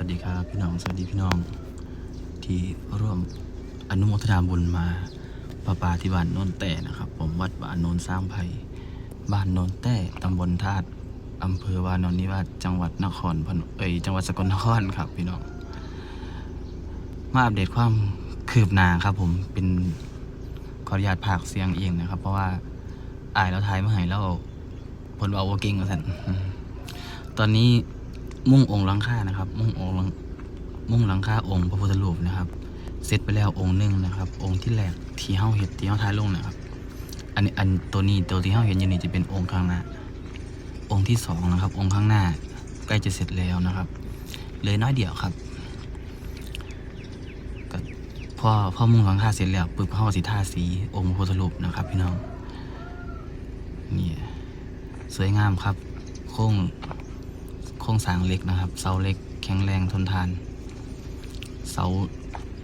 วัสดีครับพี่น้อง สวัสดีพี่น้อง ที่ร่วมอนุโมทนาบุญมาประปาที่บ้านโนนแต่นะครับ ผมวัดบ้านโนนสร้างไผ่บ้านโนนแต่ตำบลธาตุอำเภอวานอนนิวาสจังหวัดนครพนมเอยจังหวัดสกลนครครับพี่น้อง มาอัปเดตความคืบหน้าครับ ผมเป็นขออนุญาตภาคเสียงเองนะครับ เพราะว่าอายแล้วทายมาให้แล้วผลเอาวเก่งมาสันตอนนี้ มุ่งองค์หลังค่านะครับ มุ่งองค์มุ่งหลังค่าองค์พระพุทธรูปนะครับเสร็จไปแล้วองค์หนึ่งนะครับ องค์ที่แรกที่เฮาเห็นที่เฮาทายลงนะครับ อันนี้อันตัวนี้ตัวที่เฮาเห็นอยู่นี่จะเป็นองค์ข้างหน้า องค์ที่สองนะครับ องค์ข้างหน้าใกล้จะเสร็จแล้วนะครับเลยน้อยเดียวครับก็พอพอมุ่งหลังคาเสร็จแล้วปึ๊บเฮาสิทาสีองค์พระพุทธรูปนะครับ พี่น้องนี่สวยงามครับ โค้ง ค้งสร้างเล็กนะครับ เสาเล็กแข็งแรงทนทาน เสา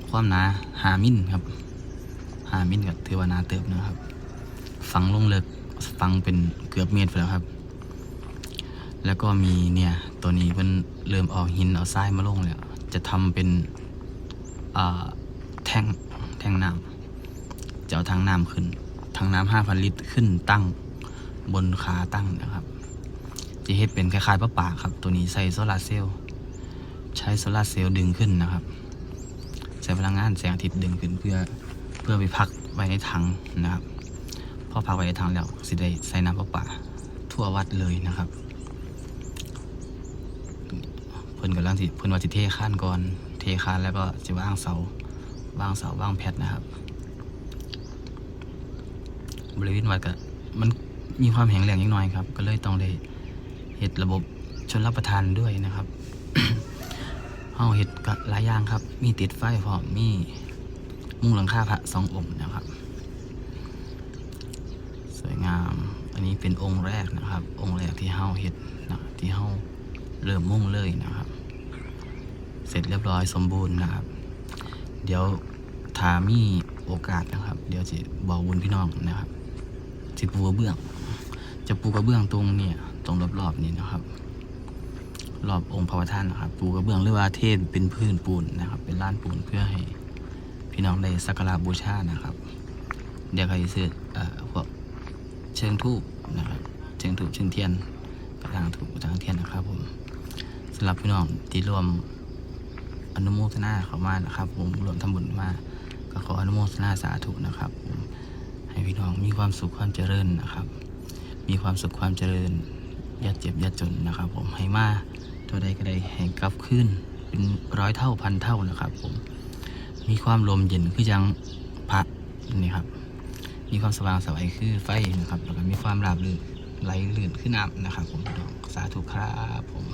ความหนาหามิลครับหามิลกับถือว่าหนาเติบนะครับ ฝังลงเลิกฝังเป็นเกือบเมตรไปแล้วครับ แล้วก็มีเนี่ยตัวนี้เพิ่นเริ่มเออกหินเอาทรายมาลงแล้วจะทำเป็นแท่งแท่งน้ำจะเอาทางน้ำขึ้นทางน้ำห้าพันลิตรขึ้นตั้งบนขาตั้งนะครับ จะเฮ็ดเป็นคล้ายๆปลาปาครับ ตัวนี้ใส่โซลาร์เซลล์ใช้โซลาร์เซลล์ดึงขึ้นนะครับใช้พลังงานแสงอาทิตย์ดึงขึ้นเพื่อเพื่อไปพักไว้ในถังนะครับพอพักไว้ในถังแล้วสิได้ใส่น้ำประปาทั่ววัดเลยนะครับ เพิ่นกำลังสิเพิ่นว่าสิเทคานก่อนเทคานแล้วก็สิวางเสาวางเสาวางแพทนะครับ บริเวณวัดก็มันมีความแข็งแรงนิดหน่อยครับ ก็เลยต้องได้ เฮ็ดระบบชนรับประทานด้วยนะครับเฮาเฮ็ดก็หลายอย่างครับ มีติดไฟพร้อมมีมุ้งหลังคาพระสององค์นะครับ สวยงาม อันนี้เป็นองค์แรกนะครับ องค์แรกที่เฮาเฮ็ดนะที่เฮาเริ่มมุ่งเลยนะครับ เสร็จเรียบร้อยสมบูรณ์นะครับ เดี๋ยวถามีโอกาสนะครับ เดี๋ยวจะบอกบุญพี่น้องนะครับสิปูกระเบื้อง จะปูกระเบื้องตรงเนี่ยตรงรอบๆนี้นะครับ รอบองค์พระประธานนะครับ ปูกระเบื้องหรือว่าเทศเป็นพื้นปูนนะครับ เป็นลานปูนเพื่อให้พี่น้องได้สักการะบูชานะครับ เดี๋ยวใครซื้อเอ่อพวกเชิงทูบนะครับ เชิงทูบเชิงเทียนกระถางทูบกระถางเทียนนะครับ ผมสำหรับพี่น้องที่รวมอนุโมทนาเข้ามานะครับ ผมรวมทำบุญมาก็ขออนุโมทนาสาธุนะครับผมให้พี่น้องมีความสุขความเจริญนะครับ มีความสุขความเจริญอย่าเจ็บอย่าจนนะครับ ผมให้มาเท่าใดก็ได้ให้กลับขึ้นเป็นร้อยเท่าพันเท่านะครับ ผมมีความลมเย็นคือยังพระนี่ครับ มีความสว่างสวัยคือไฟนะครับแล้วก็มีความราบรื่นไหลลื่นขึ้นน้ำนะครับ ผมสาธุครับผม